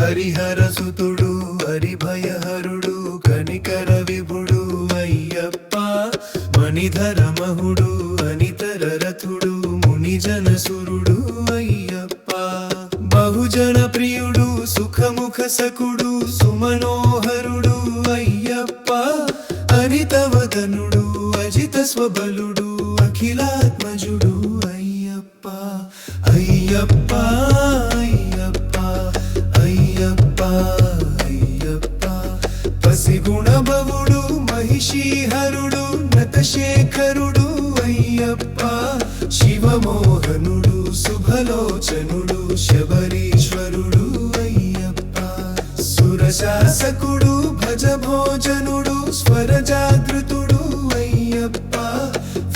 హరిహర సుతుడు హరిభయహరుడు కనికర విభుడు అయ్యప్ప మణిధర మహుడు అనితర రథుడు మునిజన సురుడు అయ్యప్ప. బహుజన ప్రియుడు సుఖముఖ సకుడు సుమనోహరుడు అయ్యప్ప. అనితవదనుడు అజిత స్వబలుడు అఖిలాత్మజుడు అయ్యప్ప. అయ్యప్ప. అయ్యప్ప అయ్యప్ప. పసిగుణ మహిషీహరుడు నతశేఖరుడు అయ్యప్ప. శివమోహనుడు శుభలోచనుడు శబరీశ్వరుడు అయ్యప్ప. సురశాసకుడు భజభోజనుడు స్వరజాగృతుడు అయ్యప్ప.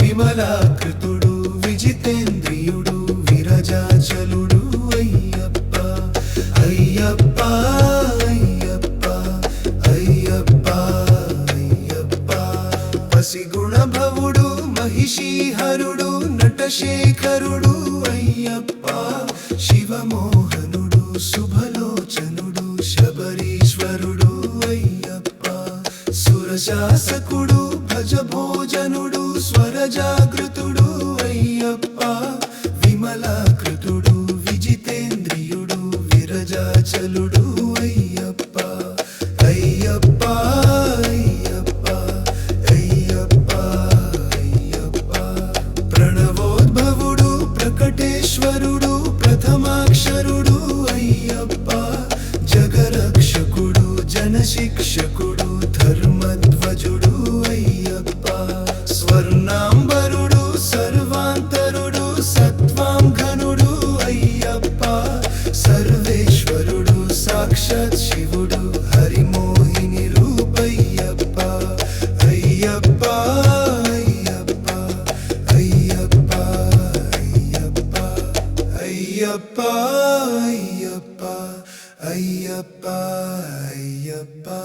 విమలాకృతుడు పసిగుణ భవుడు మహిషీహరుడు నటశేఖరుడు అయ్యప్ప శివమోహనుడు శుభలోచనుడు శబరీశ్వరుడు అయ్యప్ప సురశాసకుడు భజభోజనుడు స్వరజాగృతుడు శిక్షకుడు ధర్మధ్వజుడు అయ్యప్ప. స్వర్ణాంబరుడు సర్వాంతరుడు సత్వాంఘనుడు అయ్యప్ప. సర్వేశ్వరుడు సాక్షాత్ శివుడు హరిమోహిని రూపయ్యప్ప. అయ్యప్ప అయ్యప్ప అయ్యప్ప అయ్యప్ప అయ్యప్ప అయ్యప్ప. ஐயப்பா ஐயப்பா